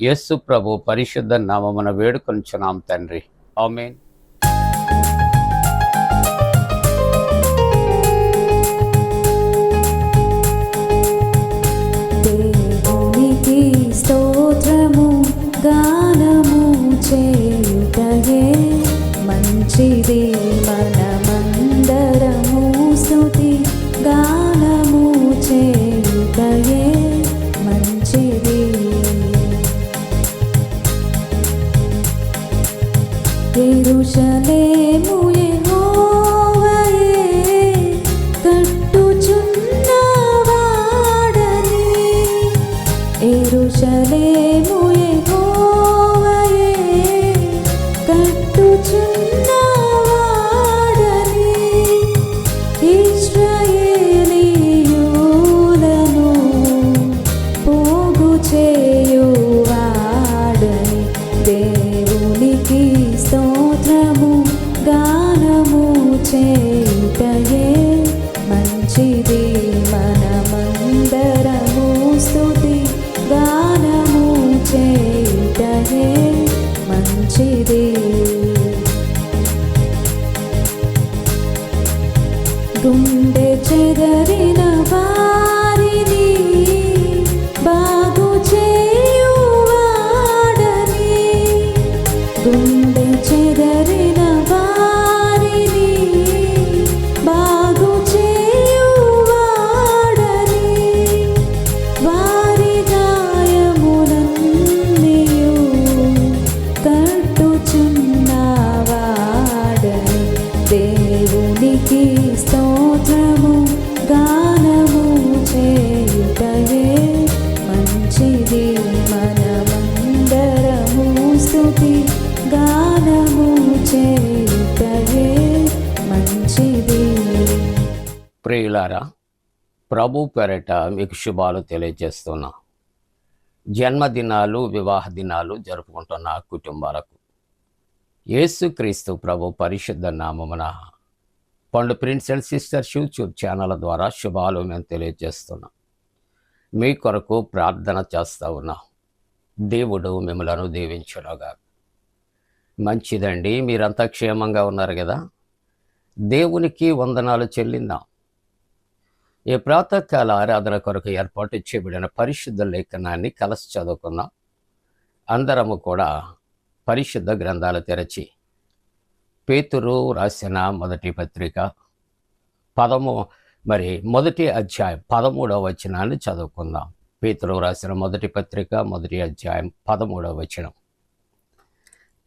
యేసు ప్రభు పరిశుద్ధ నామమున వేడుకొంచున్నాం తండ్రి. ఆమెన్. స్తోత్రము గానము చేయుటయే మంచిది. തെരുശലേമുയേ స్థుతి గానము మంచిది. ప్రియులారా ప్రభు పెరట మీకు శుభాలు తెలియజేస్తున్నా. జన్మదినాలు వివాహ దినాలు జరుపుకుంటున్న కుటుంబాలకు యేసుక్రీస్తు ప్రభు పరిశుద్ధ నామమున Pandu prince and sisters YouTube channel ద్వారా శుభాలు మేము తెలియజేస్తున్నాం. మీ కొరకు ప్రార్థన చేస్తూ ఉన్నాం. దేవుడు మిమ్మలను దీవించునుగా మంచిదండి మీరంతా క్షేమంగా ఉన్నారు కదా? దేవునికి వందనాలు చెల్లిందాం. ఈ ప్రాతకాల ఆరాధన కొరకు ఏర్పాటు చేయబడిన పరిశుద్ధ లేఖనాన్ని కలసి చదువుకుందాం. అందరము కూడా పరిశుద్ధ గ్రంథాలు తెరచి పేతురు రాసిన మొదటి పత్రిక పదము మరి మొదటి అధ్యాయం పదమూడవ వచనాన్ని చదువుకుందాం. పేతురు రాసిన మొదటి పత్రిక మొదటి అధ్యాయం పదమూడవ వచనం.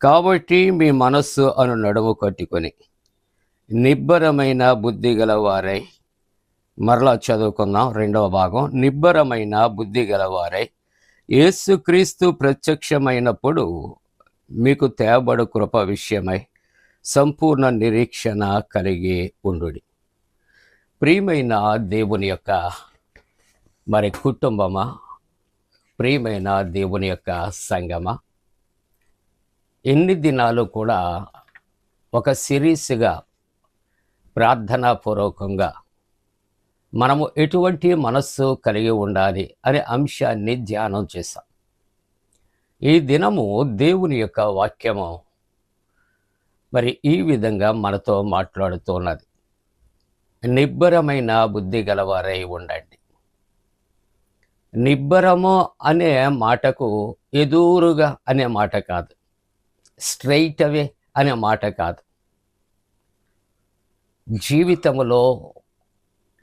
కాబట్టి మీ మనస్సు అను నడుము కట్టుకొని నిబ్బరమైన బుద్ధి గలవారై మరలా చదువుకుందాం రెండవ భాగం. నిబ్బరమైన బుద్ధి గలవారై యేసుక్రీస్తు ప్రత్యక్షమైనప్పుడు మీకు తేబడు కృప విషయమై సంపూర్ణ నిరీక్షణ కలిగి ఉండు ప్రియమైన దేవుని యొక్క మరి కుటుంబమా? ప్రియమైన దేవుని యొక్క సంగమా? ఎన్ని దినాలు కూడా ఒక సిరీస్గా ప్రార్థనాపూర్వకంగా మనము ఎటువంటి మనస్సు కలిగి ఉండాలి అనే అంశాన్ని ధ్యానం చేశాం. ఈ దినము దేవుని యొక్క వాక్యము మరి ఈ విధంగా మనతో మాట్లాడుతున్నది. నిబ్బరమైన బుద్ధి గలవారై ఉండండి. నిబ్బరము అనే మాటకు ఎదురుగా అనే మాట కాదు. స్ట్రైట్ అవే అనే మాట కాదు. జీవితంలో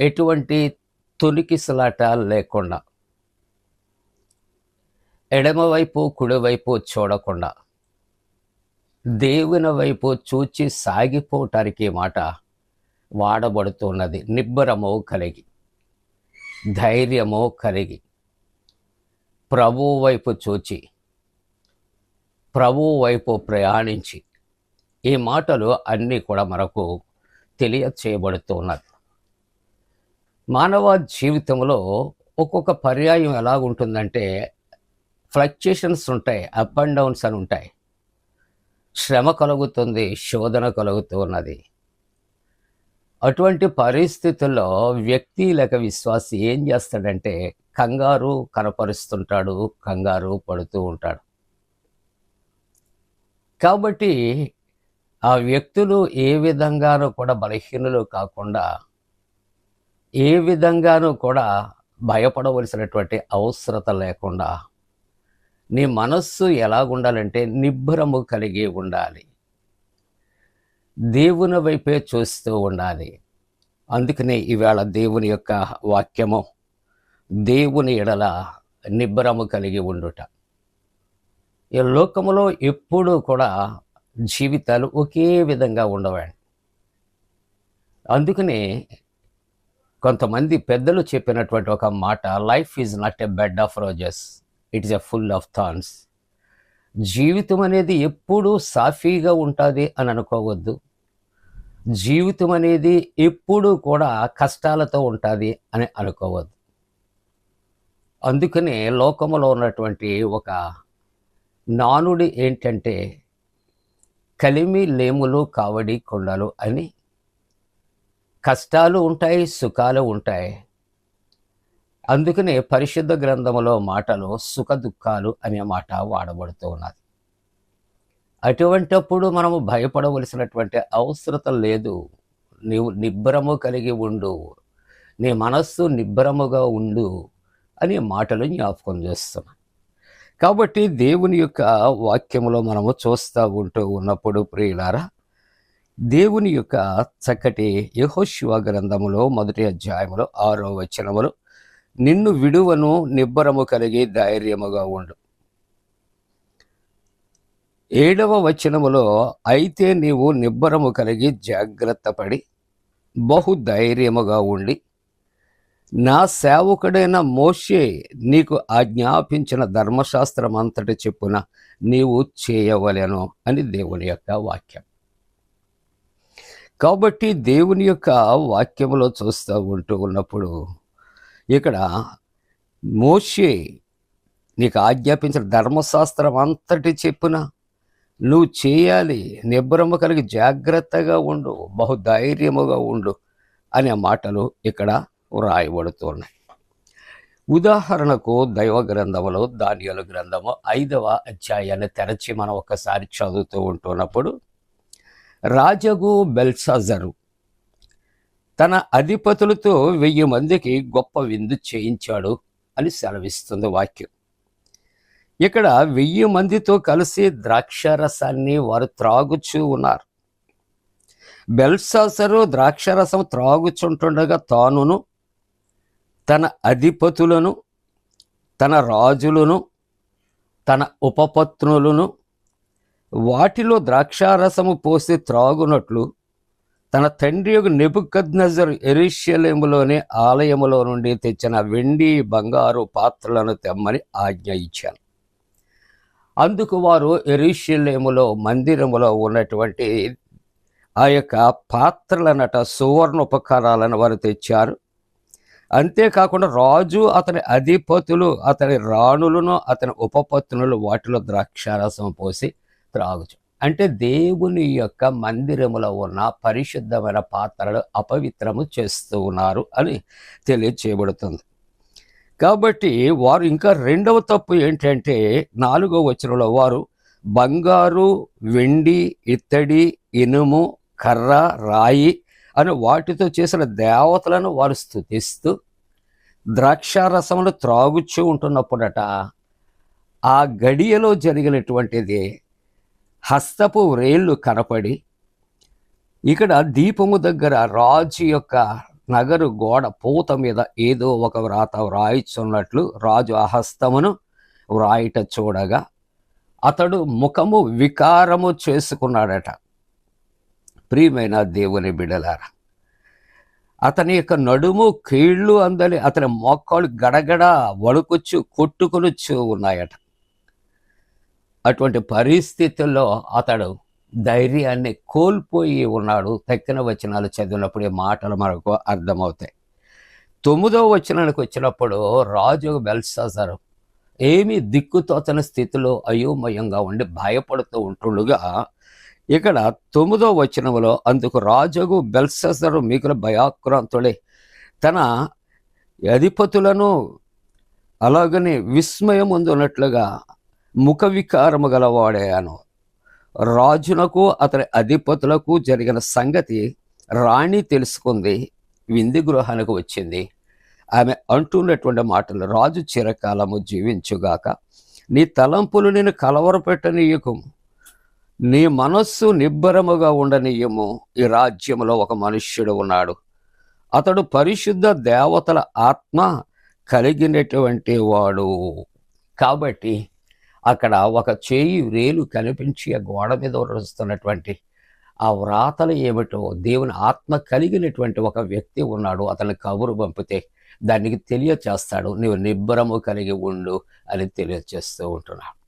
ఎటువంటి తొలికిసలాట లేకుండా ఎడమవైపు కుడివైపు చూడకుండా దేవుని వైపు చూచి సాగిపోవటానికి మాట వాడబడుతున్నది. నిబ్బరము కలిగి ధైర్యము కలిగి. ప్రభువు వైపు చూచి ప్రభువు వైపు ప్రయాణించి ఈ మాటలు అన్నీ కూడా మనకు తెలియచేయబడుతూ ఉన్నది మానవ జీవితంలో ఒక్కొక్క పర్యాయం ఎలా ఉంటుందంటే ఫ్లక్చుయేషన్స్ ఉంటాయి అప్ అండ్ డౌన్స్ అని ఉంటాయి. శ్రమ కలుగుతుంది శోధన కలుగుతూ ఉన్నది. అటువంటి పరిస్థితుల్లో వ్యక్తి లేక విశ్వాసి ఏం చేస్తాడంటే కంగారు కనపరుస్తుంటాడు కంగారు పడుతూ ఉంటాడు. కాబట్టి ఆ వ్యక్తులు ఏ విధంగానూ కూడా బలహీనులు కాకుండా ఏ విధంగానూ కూడా భయపడవలసినటువంటి అవసరత లేకుండా నీ మనస్సు ఎలాగుండాలంటే నిబ్బరము కలిగి ఉండాలి. దేవుని వైపే చూస్తూ ఉండాలి. అందుకనే ఈవేళ దేవుని యొక్క వాక్యము దేవుని ఎడల నిబ్బరము కలిగి ఉండుట. ఈ లోకములో ఎప్పుడూ కూడా జీవితాలు ఒకే విధంగా ఉండవండి అందుకనే కొంతమంది పెద్దలు చెప్పినటువంటి ఒక మాట life is not a bed of roses it is a full of thorns జీవితం అనేది ఎప్పుడూ సాఫీగా ఉంటుంది అని అనుకోవద్దు. జీవితం అనేది ఎప్పుడూ కూడా కష్టాలతో ఉంటుంది అని అనుకోవద్దు. అందుకనే లోకములో ఉన్నటువంటి ఒక నానుడి ఏంటంటే కలిమి లేములు కావడి కొండలు అని. కష్టాలు ఉంటాయి సుఖాలు ఉంటాయి. అందుకనే పరిశుద్ధ గ్రంథములో మాటలు సుఖ దుఃఖాలు అనే మాట వాడబడుతూ ఉన్నది. అటువంటప్పుడు మనము భయపడవలసినటువంటి అవసరత లేదు. నీవు నిబ్బరము కలిగి ఉండు. నీ మనస్సు నిబ్బరముగా ఉండు. అనే మాటలు జ్ఞాపకం చేస్తున్నాను కాబట్టి దేవుని యొక్క వాక్యములో మనము చూస్తూ ఉంటూ ఉన్నప్పుడు ప్రియులారా దేవుని యొక్క చక్కటి యహోశివ గ్రంథములో మొదటి అధ్యాయములో ఆరో వచనములు నిన్ను విడువను నిబ్బరము కలిగి ధైర్యముగా ఉండు. ఏడవ వచనములో అయితే నీవు నిబ్బరము కలిగి జాగ్రత్త పడి బహు ధైర్యముగా ఉండి నా సేవకుడైన మోషే నీకు ఆజ్ఞాపించిన ధర్మశాస్త్రం అంతటి చెప్పున నీవు చేయవలెను అని దేవుని యొక్క వాక్యం. కాబట్టి దేవుని యొక్క వాక్యంలో చూస్తూ ఉంటూ ఉన్నప్పుడు ఇక్కడ మోషే నీకు ఆజ్ఞాపించిన ధర్మశాస్త్రం అంతటి చెప్పున నువ్వు చేయాలి నిబ్బరము కలిగి జాగ్రత్తగా ఉండు బహుధైర్యముగా ఉండు అనే మాటలు ఇక్కడ వ్రాయబడుతున్నాయి ఉదాహరణకు దైవ గ్రంథములో దానియల గ్రంథము ఐదవ అధ్యాయాన్ని తెరచి మనం ఒకసారి చదువుతూ ఉంటున్నప్పుడు రాజగు బెల్సాజరు తన అధిపతులతో వెయ్యి మందికి గొప్ప విందు చేయించాడు అని సెలవిస్తుంది వాక్యం. ఇక్కడ వెయ్యి మందితో కలిసి ద్రాక్షరసాన్ని వారు త్రాగుచూ ఉన్నారు. బెల్సాసరు ద్రాక్షరసం త్రాగుచుంటుండగా తానును తన అధిపతులను తన రాజులను తన ఉపపత్నులను వాటిలో ద్రాక్షారసము పోసి త్రాగునట్లు తన తండ్రి యొక్క నెబుకద్నజర్ ఎరిష్యలేములోని ఆలయములో నుండి తెచ్చిన వెండి బంగారు పాత్రలను తెమ్మని ఆజ్ఞ ఇచ్చాను. అందుకు వారు ఎరిష్యలేములో మందిరములో ఉన్నటువంటి ఆ యొక్క పాత్రలనట సువర్ణ ఉపకారాలను వారు తెచ్చారు. అంతేకాకుండా రాజు అతని అధిపతులు అతని రాణులను అతని ఉపపత్నులు వాటిలో ద్రాక్షారసం పోసి త్రాగుచు. అంటే దేవుని యొక్క మందిరములో ఉన్న పరిశుద్ధమైన పాత్రలు అపవిత్రము చేస్తూ ఉన్నారు అని తెలియచేయబడుతుంది. కాబట్టి వారు ఇంకా రెండవ తప్పు ఏంటంటే నాలుగో వచనంలో వారు బంగారు వెండి ఇత్తడి ఇనుము కర్ర రాయి అని వాటితో చేసిన దేవతలను వారు స్థుతిస్తూ ద్రాక్షారసములు త్రాగుచూ ఉంటున్నప్పుడట ఆ గడియలో జరిగినటువంటిది హస్తపు రేళ్ళు కనపడి ఇక్కడ దీపము దగ్గర రాజు యొక్క నగరు గోడ పూత మీద ఏదో ఒక వ్రాత వ్రాయిచున్నట్లు రాజు ఆ హస్తమును వ్రాయిట చూడగా అతడు ముఖము వికారము చేసుకున్నాడట. ప్రియమైన దేవుని బిడలారా అతని యొక్క నడుము కీళ్ళు అందలి అతని మోకాళ్ళు గడగడ వణుకొచ్చు కొట్టుకొనొచ్చు ఉన్నాయట. అటువంటి పరిస్థితుల్లో అతడు ధైర్యాన్ని కోల్పోయి ఉన్నాడు. తక్కిన వచనాలు చదివినప్పుడు ఈ మాటలు మనకు అర్థమవుతాయి. తొమ్మిదో వచనానికి వచ్చినప్పుడు రాజు బెల్సాసరు ఏమీ దిక్కుతోచని స్థితిలో అయోమయంగా ఉండి భయపడుతూ ఉంటుండగా ఇక్కడ తొమ్మిదో వచనంలో అందుకు రాజగు బెల్ససరు మిగులు భయాక్రాంతుడే తన అధిపతులను అలాగని విస్మయం ఉన్నట్లుగా ముఖ వికారము గలవాడాను రాజునకు అతని అధిపతులకు జరిగిన సంగతి రాణి తెలుసుకుంది వింది గృహానికి వచ్చింది. ఆమె అంటున్నటువంటి మాటలు రాజు చిరకాలము జీవించుగాక నీ తలంపులు నేను కలవరపెట్టనీయకు నీ మనస్సు నిబ్బరముగా ఉండనీయము. ఈ రాజ్యములో ఒక మనుష్యుడు ఉన్నాడు. అతడు పరిశుద్ధ దేవతల ఆత్మ కలిగినటువంటి వాడు. కాబట్టి అక్కడ ఒక చేయి వేలు కనిపించి ఆ గోడ మీద వస్తున్నటువంటి ఆ వ్రాతలు ఏమిటో దేవుని ఆత్మ కలిగినటువంటి ఒక వ్యక్తి ఉన్నాడు. అతని కబురు పంపితే దానికి తెలియచేస్తాడు. నీవు నిబ్బరము కలిగి ఉండు అని తెలియచేస్తూ ఉంటున్నాడు.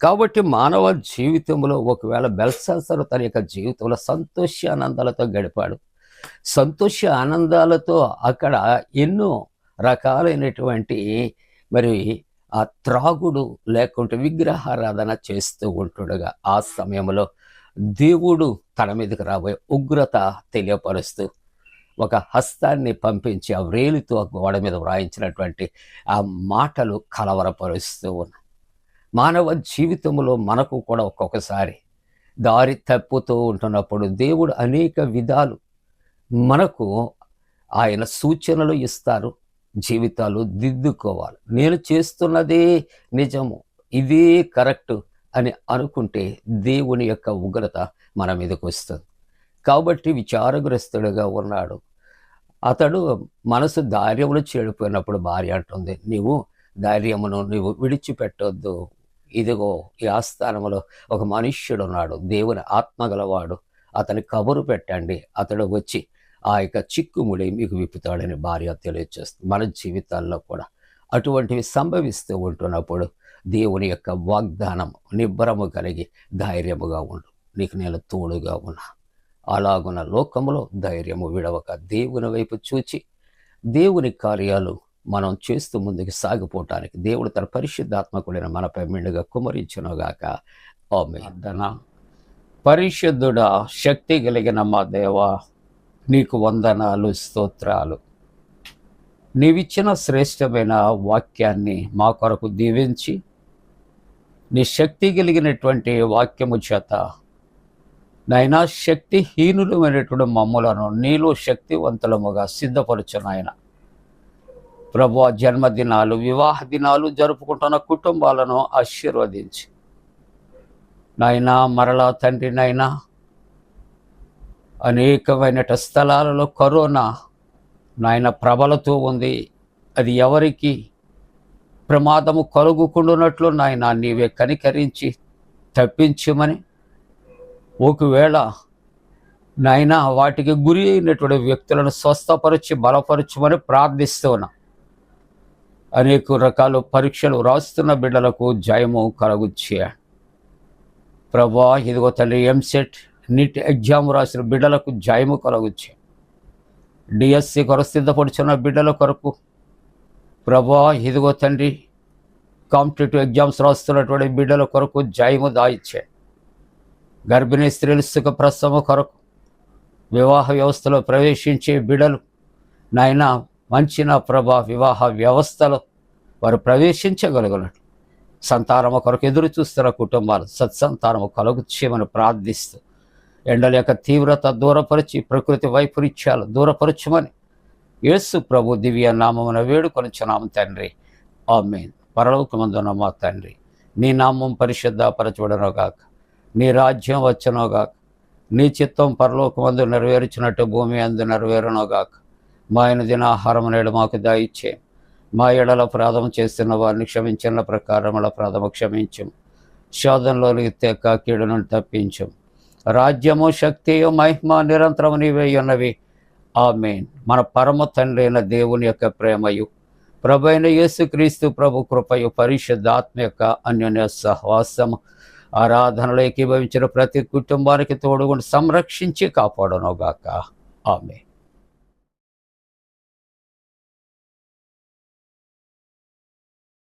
కాబట్టి మానవ జీవితంలో ఒకవేళ బెల్సాసరు తన యొక్క జీవితంలో సంతోష ఆనందాలతో గడిపాడు. సంతోష ఆనందాలతో అక్కడ ఎన్నో రకాలైనటువంటి మరి ఆ త్రాగుడు లేకుంటే విగ్రహారాధన చేస్తూ ఉంటుండగా ఆ సమయంలో దేవుడు తన మీదకి రాబోయే ఉగ్రత తెలియపరుస్తూ ఒక హస్తాన్ని పంపించి ఆ వ్రేలితో గోడ మీద వ్రాయించినటువంటి ఆ మాటలు కలవరపరుస్తూ ఉన్నాయి మానవ జీవితంలో మనకు కూడా ఒక్కొక్కసారి దారి తప్పుతూ ఉంటున్నప్పుడు దేవుడు అనేక విధాలు మనకు ఆయన సూచనలు ఇస్తారు. జీవితాలు దిద్దుకోవాలి. నేను చేస్తున్నదే నిజము. ఇదే కరెక్ట్ అని అనుకుంటే దేవుని యొక్క ఉగ్రత మన మీదకు వస్తుంది. కాబట్టి విచారగ్రస్తుడుగా ఉన్నాడు. అతడు మనసు ధైర్యములు చెడిపోయినప్పుడు భార్య అంటుంది నీవు ధైర్యమును నీవు విడిచిపెట్టొద్దు. ఇదిగో ఈ ఆస్థానంలో ఒక మనుష్యుడున్నాడు దేవుని ఆత్మ గలవాడు. అతని కబురు పెట్టండి. అతడు వచ్చి ఆ యొక్క చిక్కుముడి మీకు విప్పుతాడని భార్య తెలియజేస్తుంది మన జీవితాల్లో కూడా అటువంటివి సంభవిస్తూ ఉంటున్నప్పుడు దేవుని యొక్క వాగ్దానం నిబ్బరము కలిగి ధైర్యముగా ఉండు. నీకు నేను తోడుగా ఉన్నా. అలాగున్న లోకములో ధైర్యము విడవక దేవుని వైపు చూచి దేవుని కార్యాలు మనం చేస్తూ ముందుకు సాగిపోవటానికి దేవుడు తన పరిశుద్ధాత్మకుడైన మనపై మెండుగా కుమరించునుగాక. ఆమె పరిశుద్ధుడా శక్తి కలిగిన మా దేవా నీకు వందనాలు స్తోత్రాలు. నీవిచ్చిన శ్రేష్టమైన వాక్యాన్ని మా కొరకు దీవించి నీ శక్తి కలిగినటువంటి వాక్యము చేత నైనా శక్తిహీనులమైనటువంటి మమ్ములను నీలో శక్తివంతులముగా సిద్ధపరచు నాయన. ప్రభు జన్మదినాలు వివాహ దినాలు జరుపుకుంటున్న కుటుంబాలను ఆశీర్వదించి. నాయనా మరలా తండ్రి నాయనా అనేకమైన స్థలాలలో కరోనా నాయన ప్రబలతో ఉంది. అది ఎవరికి ప్రమాదము కలుగుకుండునట్లు నాయన నీవే కనికరించి తప్పించమని ఒకవేళ నాయన వాటికి గురి అయినటువంటి వ్యక్తులను స్వస్థపరిచి బలపరచమని ప్రార్థిస్తూ ఉన్నా. అనేక రకాల పరీక్షలు రాస్తున్న బిడ్డలకు జయము కలగుచ్చే ప్రభా ఇదిగో తండ్రి ఎంసెట్ నీట్ ఎగ్జామ్ రాసిన బిడ్డలకు జయము కలగుచ్చే డిఎస్సి కొరకు సిద్ధపడుచున్న బిడ్డల కొరకు ప్రభా ఇదిగో తండ్రి కాంపిటేటివ్ ఎగ్జామ్స్ రాస్తున్నటువంటి బిడ్డల కొరకు జయము దాయిచ్చే గర్భిణీ స్త్రీలు సుఖ ప్రసవ కొరకు వివాహ వ్యవస్థలో ప్రవేశించే బిడ్డలు నాయన మంచి నా ప్రభా వివాహ వ్యవస్థలో వారు ప్రవేశించగలుగునట్లు సంతానము కొరకు ఎదురు చూస్తున్న కుటుంబాలు సత్సంతానము కలుగు చేయమని ప్రార్థిస్తూ ఎండల యొక్క తీవ్రత దూరపరిచి ప్రకృతి వైపరీత్యాలు దూరపరచమని యేసు ప్రభు దివ్య నామమున వేడుకొనుచున్నాము తండ్రి. ఆమె పరలోకమందున మా తండ్రి నీ నామం పరిశుద్ధపరచబడనుగాక నీ రాజ్యం వచ్చునోగాక నీ చిత్తం పరలోకమందు నెరవేర్చినట్టు భూమి అందు నెరవేరునోగాక మా ఆయన దినాహారం నేడు మాకు దాయిచ్చే. మా ఎడల ప్రాధం చేస్తున్న వారిని క్షమించిన ప్రకారముల ప్రాధమ క్షమించం శోధనలోనికి తెక్క కీడు తప్పించం రాజ్యము శక్తియు మహిమ నిరంతరము నీవే ఉన్నవి. ఆమెన్. మన పరమ తండ్రి అయిన దేవుని యొక్క ప్రేమయు ప్రభు అయిన యేసుక్రీస్తు ప్రభు కృపయు పరిశుద్ధాత్మ యొక్క అన్యోన్య సహవాసము. ఆరాధనలో ఏకీభవించిన ప్రతి కుటుంబానికి తోడుగుండి సంరక్షించి కాపాడనుగాక. ఆమె